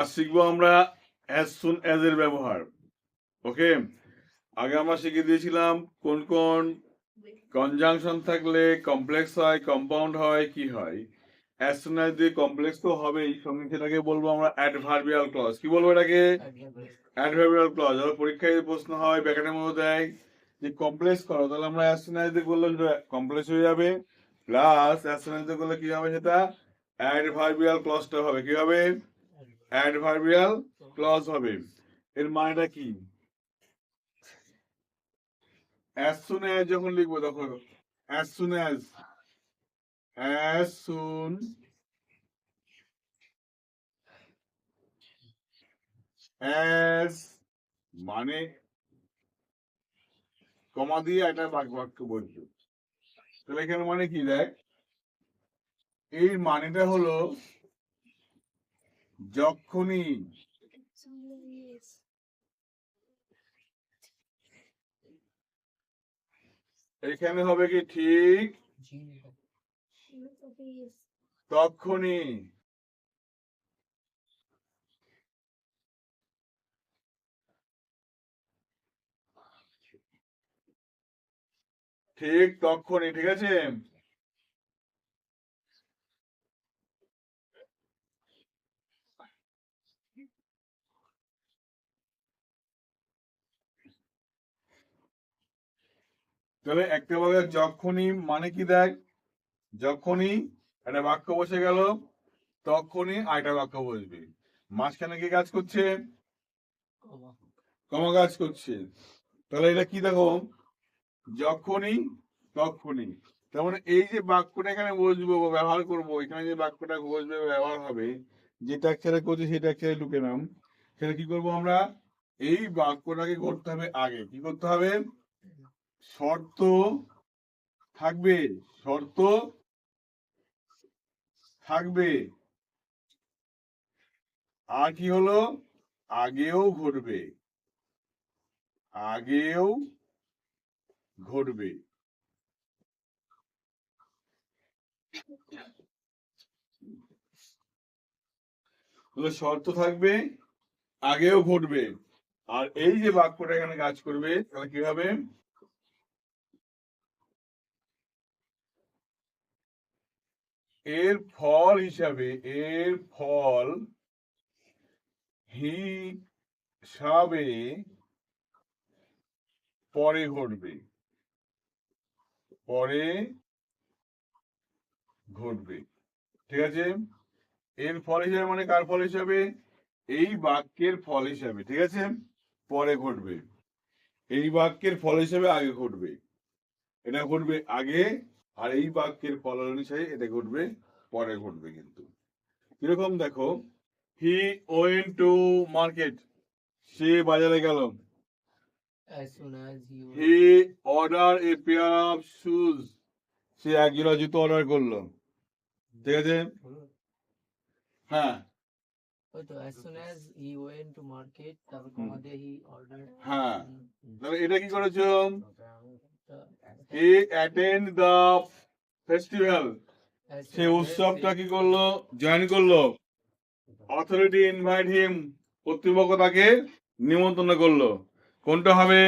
আজ শিখব আমরা অ্যাজ সুন অ্যাজ এর ব্যবহার। ওকে আগে আমরা শিখে দিয়েছিলাম কোন কোন কনজাংশন থাকলে কমপ্লেক্স হয় কম্পাউন্ড হয়, কি হয়। অ্যাজ সুন অ্যাজ দিয়ে কমপ্লেক্স তো হবেই, সঙ্গে সেটাকে বলব আমরা অ্যাডভার্বিয়াল ক্লজ কি বলব এটাকে? অ্যাডভার্বিয়াল ক্লজ ধরো পরীক্ষায় যদি প্রশ্ন হয় ব্যাকেটের মধ্যে দেয় যে কমপ্লেক্স করো, তাহলে আমরা অ্যাজ সুন অ্যাজ দিয়ে করলে কমপ্লেক্স হয়ে যাবে। প্লাস অ্যাজ সুন অ্যাজ দিয়ে করলে কি হবে সেটা অ্যাডভার্বিয়াল ক্লজটা হবে। কি হবে? অ্যাডভার্বিয়াল ক্লজ হবে। এর মানেটা কি? অ্যাজ সুন অ্যাজ যখন লিখব তখন as soon as as soon as মানে কমা দিয়ে একটা বাক- বাক্য বলছো তাহলে এখানে মানে কি দেখ? এই মানেটা হলো যখনই এখানে হবে কি ঠিক? তখনই। ঠিক তখনই ঠিক আছে? তাহলে একটা বাক্যে যখনই মানে কি দেখ যখনই একটা বাক্য বসে গেল, তখনই আরেকটা বাক্য বসবে। মাঝখানে কি কাজ করছে? কমা কাজ করছে। তাহলে এটা কি দেখো? যখনই, তখনই। তার মানে এই যে বাক্যটা এখানে বসবো বা ব্যবহার করব, এখানে যে বাক্যটা বসবে ব্যবহার হবে, যেটা অক্ষরে করছে সেটা অক্ষরে ঢুকে নাম সেটা কি করব আমরা? এই বাক্যটাকে করতে হবে আগে। কি করতে হবে? শর্ত থাকবে শর্ত থাকবে। আর কি হলো? আগেও ঘটবে। আগেও ঘটবে। শর্ত থাকবে, আগেও ঘটবে। আর এই যে বাক্যটা এখানে কাজ করবে, তাহলে কি হবে? এর ফল হিসাবে, এর ফল হিসাবে পরে ঘটবে। পরে ঘটবে। ঠিক আছে? এর ফল হিসাবে মানে কার ফল হিসাবে? এই বাক্যের ফল হিসাবে। ঠিক আছে? পরে ঘটবে। এই বাক্যের ফল হিসাবে আগে ঘটবে। এটা ঘটবে আগে আর এই বাক্যের ফল অনুসারে এটা ঘটবে পরে ঘটবে কিন্তু। কীরকম দেখো হি ওয়েন টু মার্কেট সে বাজারে গেল। He order a pair of shoes সে এক জোড়া জুতো অর্ডার করল। ঠিক আছে? হ্যাঁ। হ্যাঁ। এটা কি করেছ? হি অ্যাটেন্ড দ্য ফেস্টিভ্যাল সে উৎসবটা কি করল? জয়েন করল। অথরিটি ইনভাইট হিম কর্তৃপক্ষ তাকে নিমন্ত্রণ করল। কোনটা হবে?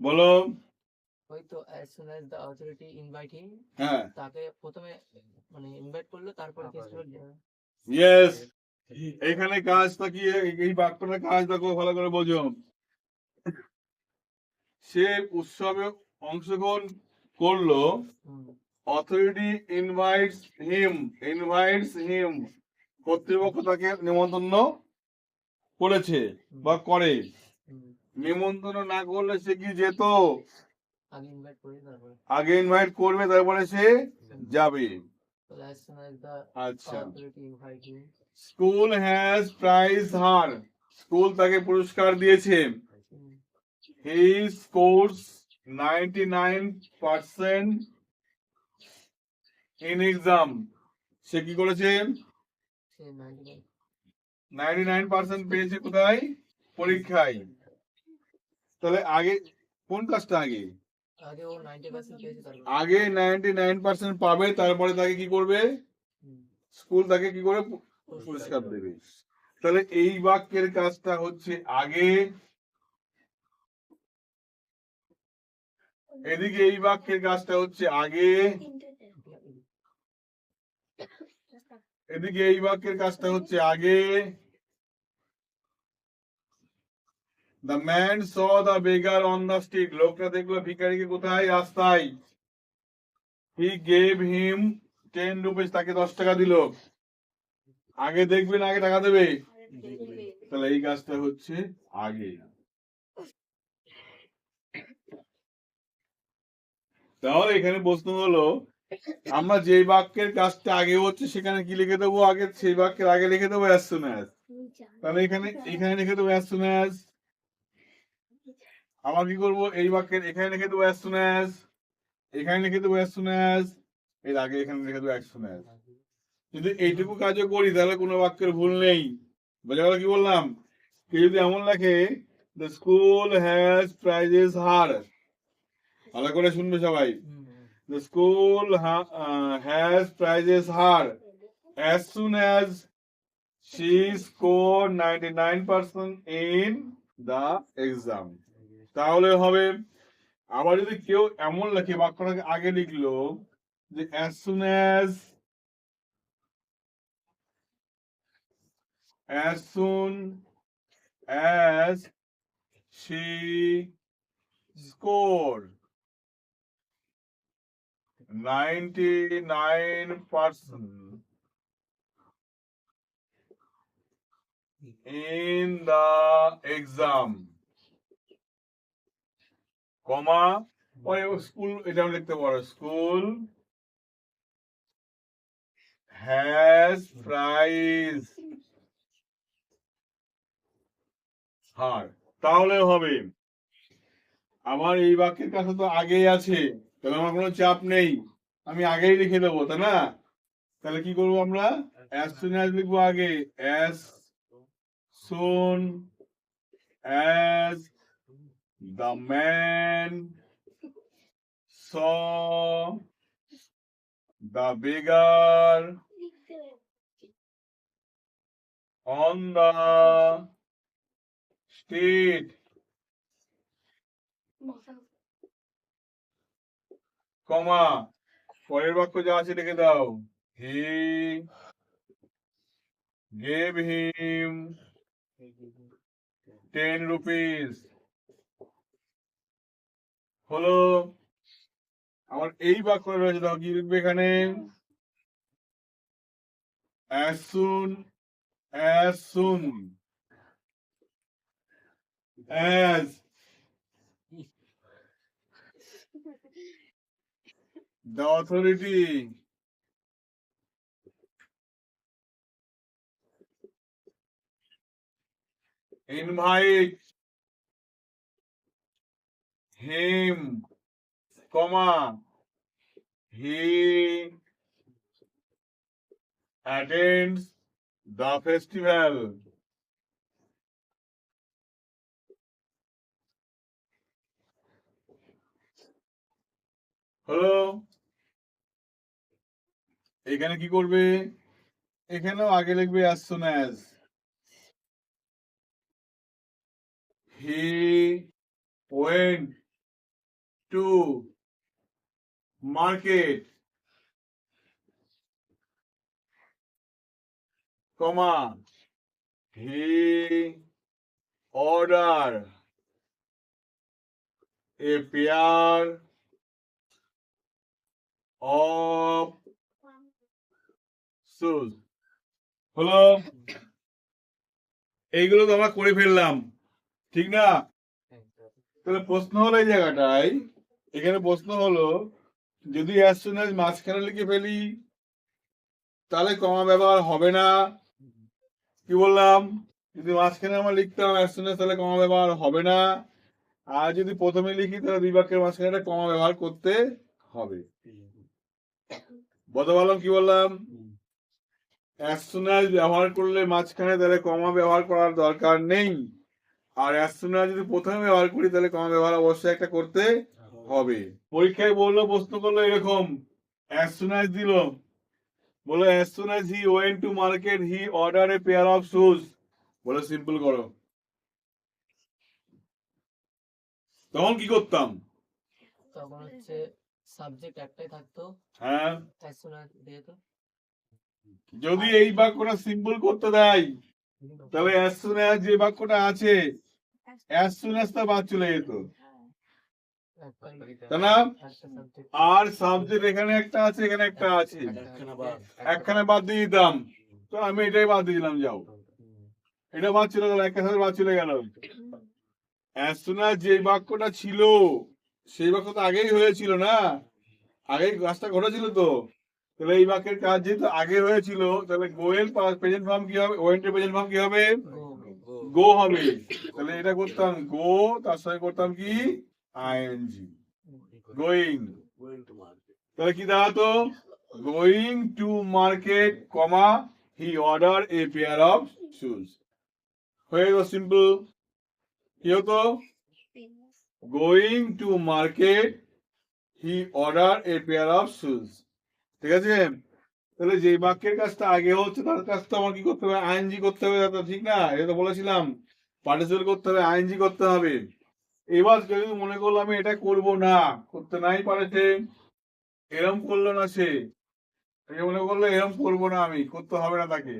বলো। ওই তো as soon as the authority invite him হ্যাঁ। তাকে প্রথমে মানে ইনভাইট করল তারপর ফেস্টিভ্যাল ইয়েস এখানে কাজটা কি? এই বাক্যটার কাজ দেখো ভালো করে বোঝো। সে উৎসবে অংশগ্রহণ করল। Authority invites him invites him কর্তৃপক্ষ তাকে নিমন্ত্রণ করেছে বা করে। নিমন্ত্রণ না করলে সে কি যেত? আগে ইনভাইট করবে তারপরে সে যাবে। আচ্ছা। School has prize her school তাকে পুরস্কার দিয়েছে। Ninety nine percent in exam সে কি করেছে? 99 নাইনটি নাইন পার্সেন্ট পেয়েছে কোথায়? পরীক্ষায়। তাহলে আগে কোন কাজটা আগে? আগে ও 90% পেয়েছে তারপর আগে নাইনটি নাইন পার্সেন্ট পাবে তারপরে তাকে কি করবে? স্কুল তাকে কি করে পুরস্কার দেবে। তাহলে এই বাক্যের কাজটা হচ্ছে আগে এদিকে এই বাক্যের কাজটা হচ্ছে আগে। এদিকে এই বাক্যের কাজটা হচ্ছে আগে। The man saw the beggar on the street লোকটা দেখল ভিখারিকে কোথায়? রাস্তায়। He gave him ten rupees তাকে দশ টাকা দিল। আগে দেখবেন আগে টাকা দেবে? তাহলে এই কাজটা হচ্ছে আগে। তাহলে এখানে প্রশ্ন হলো, আমরা যে বাক্যের কাজটা আগে হচ্ছে সেখানে কি লিখে দেবো? আগে সেই বাক্যের আগে লিখে দেবো অ্যাজ সুন অ্যাজ তাহলে এখানে এখানে লিখে দেবো অ্যাজ সুন অ্যাজ আবার কি করব? এই বাক্যের এখানে লিখে দেবো অ্যাজ সুন অ্যাজ এখানে লিখে দেবো অ্যাজ সুন অ্যাজ এর আগে এখানে লিখে দেবো অ্যাজ সুন অ্যাজ যদি এইটুকু কাজও করি, তাহলে কোনো বাক্যের ভুল নেই। বোঝা গেল কি বললাম? কেউ যদি এমন লেখে the school has prizes her ভালো করে শুনবে সবাই। School has prizes her as soon as she score ninety in the exam তাহলে হবে আবার যদি কেউ এমন লেখে বাক্যটাকে আগে লিখলো যে as soon as as soon as she score 99% in the exam. Comma, ওই স্কুল এটা লিখতে পারো স্কুল হ্যাজ প্রাইজ হার তাহলে হবে। আমার এই বাক্যের কাছে তো আগেই আছে। তাহলে আমার কোনো চাপ নেই। আমি আগেই লিখে দেবো, তাই না? তাহলে কি করব আমরা? অ্যাজ সুন অ্যাজ লিখব আগে। As soon as the man saw the beggar on the street comma, পরের বাক্য যা আছে লিখে দাও। He gave him ten rupees হলো, আমার এই বাক্য রয়েছে, দাও কি লিখবে এখানে? as soon, as the authority invite him, comma, he attends the festival. হলো এখানে কি করবে? এখানেও আগে লিখবে as soon as he went to market comma he order a pair of হলো, এইগুলো তো আমরা করে ফেললাম। ঠিক না? তাহলে প্রশ্ন হলো এই জায়গাটায়, এখানে প্রশ্ন হলো, যদি অ্যাজ মাঝখানে লিখে ফেলি, তাহলে কমা ব্যবহার হবে না। কি বললাম? যদি মাঝখানে আমার লিখতাম অ্যাজ তাহলে কমা ব্যবহার হবে না। আর যদি প্রথমে লিখি, তাহলে দুই বাক্যের মাঝখানে একটা কমা ব্যবহার করতে হবে। বলতে পারলাম কি বললাম? অ্যাজ ব্যবহার করলে মাঝখানে তাহলে কমা ব্যবহার করার দরকার নেই। আর অ্যাজ যদি প্রথমে ব্যবহার করি তাহলে কমা ব্যবহার অবশ্যই একটা করতে হবে। পরীক্ষায় বলল প্রশ্ন করল এরকম অ্যাজ সুন অ্যাজ দিল। বলো soon as he went to market he ordered a pair of বলো সিম্পল করো। তখন কি করতাম? তখন হচ্ছে সাবজেক্ট একটাই থাকতো। হ্যাঁ। as দিয়ে তো। যদি এই বাক্যটা সিম্পল করতে দেয় তাহলে as soon as যে বাক্যটা আছে as soon as তা বাদ চলে যেত। তাই আর সাবজেক্ট এখানে একটা আছে এখানে একটা আছে। একখানে বাদ। দিয়ে দিতাম। তো আমি এটাই বাদ দিয়ে দিলাম যাও। এটা বাদ চলে গেল একটা সাথে বাদ চলে গেল। soon as যে বাক্যটা ছিল সেই বাক্য তো আগেই হয়েছিল না? আগেই কাজটা ঘটেছিল তো? তাহলে এই বাক্যের কাজ যেহেতু আগে হয়েছিল তাহলে গোয়েল প্রেজেন্ট ফর্ম কি হবে? ওয়েন্টের প্রেজেন্ট ফর্ম কি হবে? গো হবে। তাহলে এটা করতাম গো তার সঙ্গে করতাম কি? আইএনজি গোয়িং তাহলে কি দাঁড়াতো? Going to market comma he order a pair of shoes হয়ে গেল সিম্পল কি হতো? Going to market he order a pair of shoes ঠিক আছে? তাহলে যে বাক্যের কাজটা আগে হচ্ছে, তার কাজটা আমার কি করতে হবে? আইএনজি করতে হবে দাদা ঠিক না, এটা তো বলেছিলাম। পার্টিসিপেট করতে হবে, আইএনজি করতে হবে। এবার যদি মনে করল আমি এটা করব না, করতে নাই পারেছে এরম করল না সে। মনে করল এরম করব না আমি, করতে হবে না তাকে।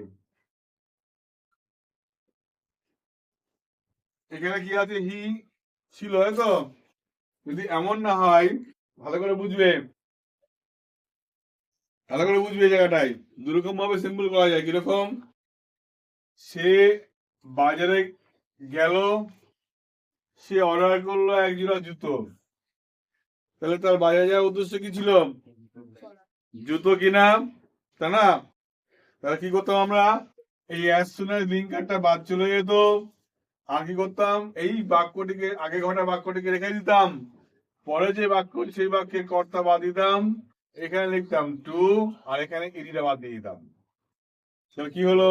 এখানে কি আছে? হি ছিল হয়তো যদি এমন না হয়, ভালো করে বুঝবে। ভালো করে বুঝবে এই জায়গাটায় দুরকম ভাবে সিম্পল করা যায়। কীরকম? সে বাজারে গেল, সে অর্ডার করল এক জোড়া জুতো। তাহলে তার বাজারে যাওয়ার উদ্দেশ্য কি ছিল? জুতো কিনা, তা না? তাহলে কি করতাম আমরা? এই অ্যাস সুনের লিঙ্কারটা বাদ চলে যেত। আর কি করতাম? এই বাক্যটিকে আগে ঘটা বাক্যটিকে রেখে দিতাম। পরে যে বাক্য, সেই বাক্যের কর্তা বাদ দিতাম। এখানে লিখতাম টু আর এখানে ইডিটা বাদ দিয়ে দিতাম। তাহলে কি হলো?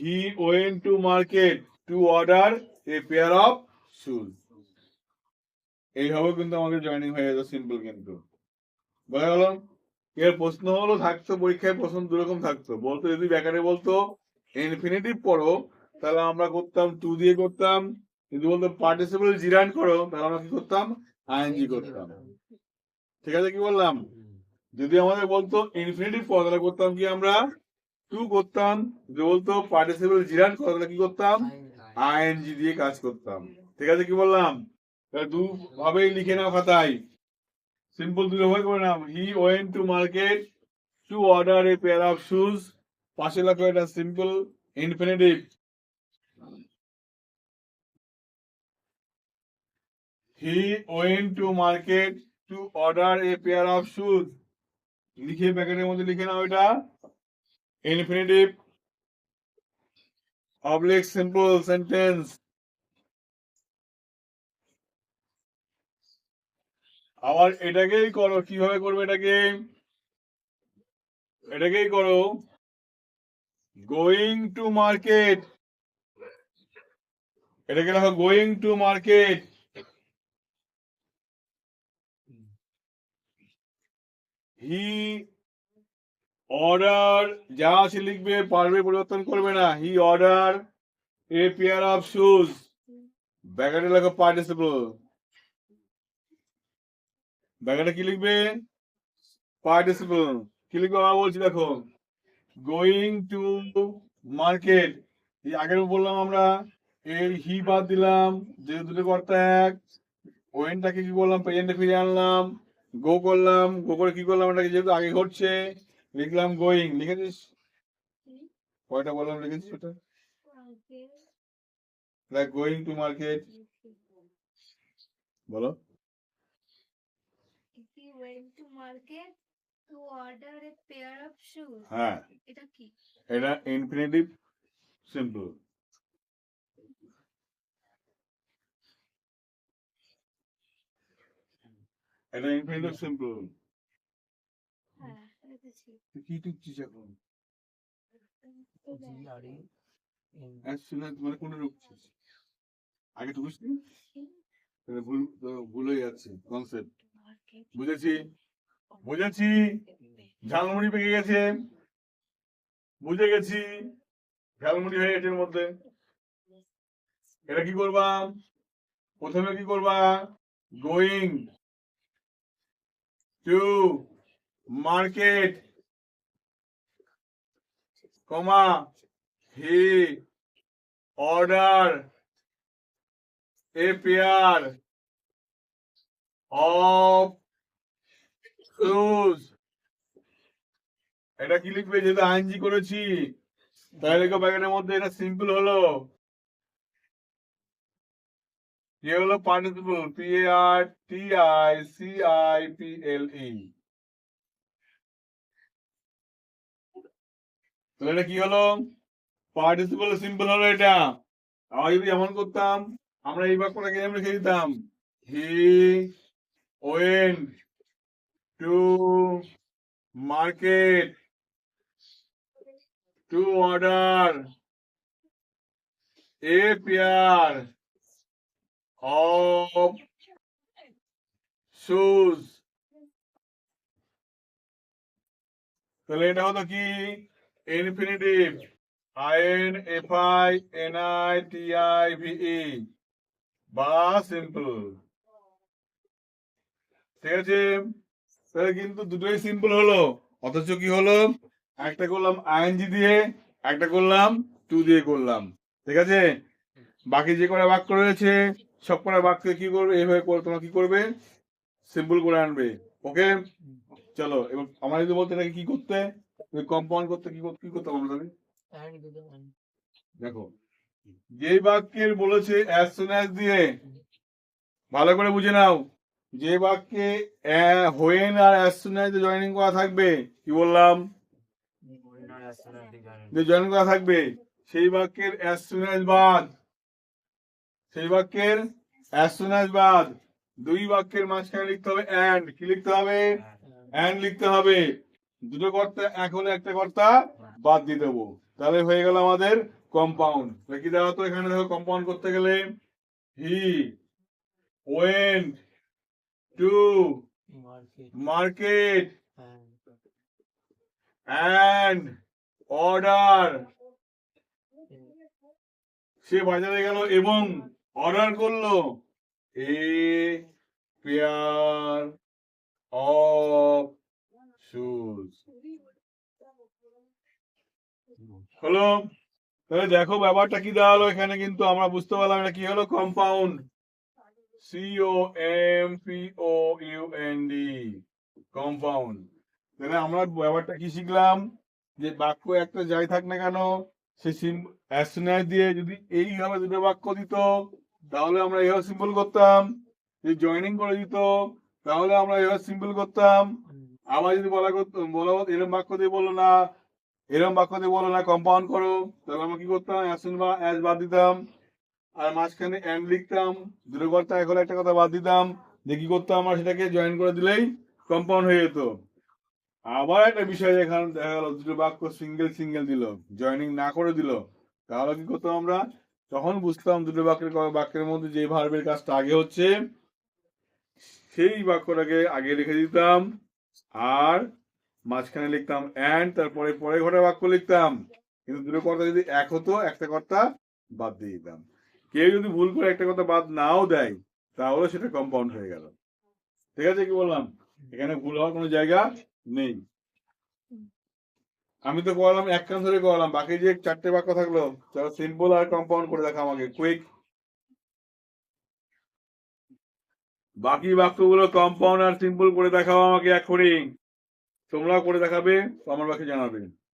He went to market to order a pair of shoes এইভাবে কিন্তু আমাদের জয়েনিং হয়ে যেত সিম্পল কিন্তু। বোঝা গেল? এর প্রশ্ন হলো, থাকতো পরীক্ষায় প্রশ্ন দুরকম থাকতো। বলতো, যদি ব্যাকারে বলতো ইনফিনিটিভ পড়ো, তাহলে আমরা করতাম টু দিয়ে করতাম। যদি বলতো পার্টিসিপেল জিরান করো, তাহলে আমরা কি করতাম? আইএনজি করতাম। ঠিক আছে, কি বললাম? যদি আমাদের বলতো ইনফিনিটিভ পড়ো তাহলে করতাম কি আমরা? টু করতাম। যদি বলতো পার্টিসিপেল জিরান করো তাহলে কি করতাম? আইএনজি দিয়ে কাজ করতাম। ঠিক আছে, কি বললাম? দু লিখে নাও খাতায়। সিম্পল করে নাও। He went to market to order a pair of shoes পাশে লেখো এটা simple infinitive he went to market to order a pair of shoes লিখে প্যাকেটের মধ্যে লিখে নাও এটা। ইনফিনিটিভ অবলিক সিম্পল সেন্টেন্স আবার এটাকেই করো, কীভাবে করবে এটাকে? এটাকেই করো। গোয়িং টু মার্কেট এটাকে লেখো going to market he order যা আছে লিখবে, পারবে, পরিবর্তন করবে না। He order a pair of shoes ব্যাগাটে লেখো পার্টিসিপল ব্যাগাটে কি লিখবে? পার্টিসিপল কি লিখবে? আবার বলছি, দেখো গোয়িং টু মার্কেট আগের বললাম আমরা এই হি বাদ দিলাম যে দুটো কর্তা এক ওয়েনটাকে কি করলাম প্রেজেন্টে ফিরে আনলাম। গো করলাম গো করে কি করলাম এটাকে যেহেতু আগে ঘটছে লিখলাম গোয়িং লিখেছিস? কয়টা বললাম লিখেছিস ওটা? লাইক গোয়িং টু মার্কেট বলো. হ্যাঁ? এটা ইনফিনিটিভ সিম্পল এটা সিম্পল হ্যাঁ, কি এখন? মানে কোন আগে ভুল ভুল হয়ে যাচ্ছে কনসেপ্ট বুঝেছি? বুঝেছি? ঝালমুড়ি পেকে গেছে। বুঝে গেছি? ঝালমুড়ি হয়ে গেছে এর মধ্যে। এটা কি করবা? প্রথমে কি করবা? Going to market comma he order a pair of shoes. এটা কি লিখবে? যেহেতু আইনজি করেছি। তাহলে লিখো প্যাকেটের মধ্যে এটা সিম্পল হলো। কি হলো participle P A R T I C I P L E তাহলে এটা কি হলো? পার্টিসিপল সিম্পল হলো এটা। আমরা যদি এমন করতাম, আমরা এই বাক্যটাকে এমন লিখে দিতাম। He went to market to order a pair of shoes. তাহলে এটা হলো কি? Infinitive I N F I N I T I V E বা সিম্পল ঠিক আছে? তাহলে কিন্তু দুটোই সিম্পল হলো। অথচ কি হলো? একটা করলাম আইএনজি দিয়ে, একটা করলাম টু দিয়ে করলাম। ঠিক আছে? বাকি যে কটা বাক্য রয়েছে সব কটা বাক্য কি করবে? এইভাবে করে তোমরা কি করবে? সিম্পল করে আনবে। ওকে চলো এবার আমার যদি বলতে এটাকে কি করতে? কম্পাউন্ড করতে কি করতে কি করতে আমরা তাহলে? দেখো যেই বাক্যের বলেছে অ্যাজ সুন অ্যাজ দিয়ে ভালো করে বুঝে নাও। যে বাক্যে হোয়েন আর অ্যাজ সুন অ্যাজ জয়েনিং করা থাকবে কি বললাম? যে জয়েন করা থাকবে সেই বাক্যের অ্যাজ সুন অ্যাজ বাদ। সেই বাক্যের অ্যাজ সুন অ্যাজ বাদ। দুই বাক্যের মাঝখানে লিখতে হবে অ্যান্ড কি লিখতে হবে? অ্যান্ড লিখতে হবে। দুটো কর্তা এক হলে একটা কর্তা বাদ দিয়ে দেবো। তাহলে হয়ে গেল আমাদের কম্পাউন্ড কি দেওয়া তো এখানে? দেখো কম্পাউন্ড করতে গেলে he went to market and order সে বাজারে গেল এবং অর্ডার করল। A pair of shoes. হলো? তাহলে দেখো ব্যাপারটা কি হলো এখানে কিন্তু আমরা বুঝতে পারলাম এটা কি হলো? Compound. C O M P O U N D compound. তাহলে আমরা ব্যাপারটা কি শিখলাম? যে বাক্য একটা যাই থাক না কেন, সে অ্যাসনাস দিয়ে যদি এইভাবে দুটো বাক্য দিত তাহলে আমরা এভাবে সিম্পল করতাম। যদি জয়েনিং করে দিত তাহলে আমরা এভাবে সিম্পল করতাম। আবার যদি বলা করতো বলা এরম বাক্য দিয়ে বলো না এরম বাক্য দিয়ে বলো না কম্পাউন্ড করো তাহলে আমরা কি করতাম? অ্যাসন বা অ্যাস বাদ দিতাম। আর মাঝখানে অ্যান্ড লিখতাম দুটো কর্তা হলে একটা কথা বাদ দিতাম দিয়ে কি করতাম আমরা সেটাকে জয়েন করে দিলেই কম্পাউন্ড হয়ে যেত। আবার একটা বিষয় এখানে দেখা গেল দুটো বাক্য সিঙ্গেল সিঙ্গেল দিল জয়েনিং না করে দিল তাহলে কি করতাম আমরা? তখন বুঝতাম দুটো বাক্যের বাক্যের মধ্যে যে ভার্বের কাজটা আগে হচ্ছে, সেই বাক্যটাকে আগে লিখে দিতাম, আর মাঝখানে লিখতাম অ্যান্ড তারপরে পরে ঘটা বাক্য লিখতাম। কিন্তু দুটো কর্তা যদি এক হতো, একটা কর্তা বাদ দিয়ে দিতাম। কেউ যদি ভুল করে একটা কথা বাদ নাও দেয়, তাহলে সেটা কম্পাউন্ড হয়ে গেল। ঠিক আছে, কি বললাম? এখানে ভুল হওয়ার কোনো জায়গা নেই। আমি তো করলাম এক কান ধরে করলাম বাকি যে চারটে বাক্য থাকল চলো সিম্পল আর কম্পাউন্ড করে দেখা আমাকে কুইক বাকি বাক্যগুলো কম্পাউন্ড আর সিম্পল করে দেখাও আমাকে এখনই। তোমরাও করে দেখাবে আমার বাকি জানাবে।